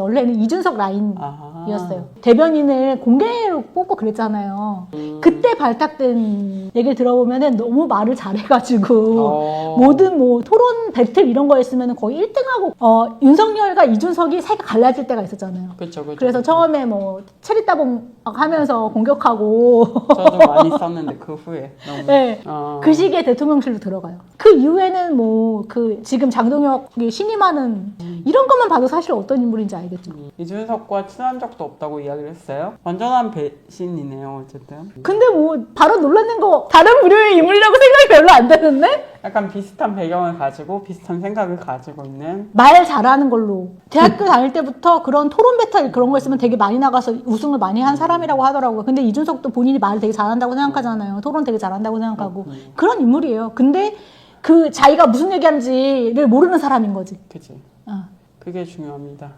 원래는 이준석 라인 아하. 이었어요. 대변인을 공개로 뽑고 그랬잖아요. 음. 그때 발탁된 얘기를 들어보면은 너무 말을 잘해가지고 어. 모든 뭐 토론 배틀 이런 거 했으면 거의 1등하고 어, 윤석열과 이준석이 사이가 갈라질 때가 있었잖아요. 그쵸. 그래서 처음에 뭐 체리 따봉 하면서 공격하고 저도 많이 썼는데 그 후에 너무. 네. 어. 그 시기에 대통령실로 들어가요. 그 이후에는 뭐 그 지금 장동혁이 신임하는 이런 것만 봐도 사실 어떤 인물인지 알겠죠. 음, 이준석과 친한 적도 없다고 이야기를 했어요. 완전한 배신이네요, 어쨌든. 근데 뭐 바로 놀라는 거 다른 부류의 인물이라고 생각이 별로 안 되는데 약간 비슷한 배경을 가지고 비슷한 생각을 가지고 있는 말 잘하는 걸로 대학교 다닐 때부터 그런 토론 배틀 그런 거 있으면 되게 많이 나가서 우승을 많이 한 사람이라고 하더라고요. 근데 이준석도 본인이 말을 되게 잘한다고 생각하잖아요. 토론 되게 잘한다고 생각하고 그런 인물이에요. 근데 그 자기가 무슨 얘기하는지를 모르는 사람인 거지. 그치. 어. 그게 중요합니다.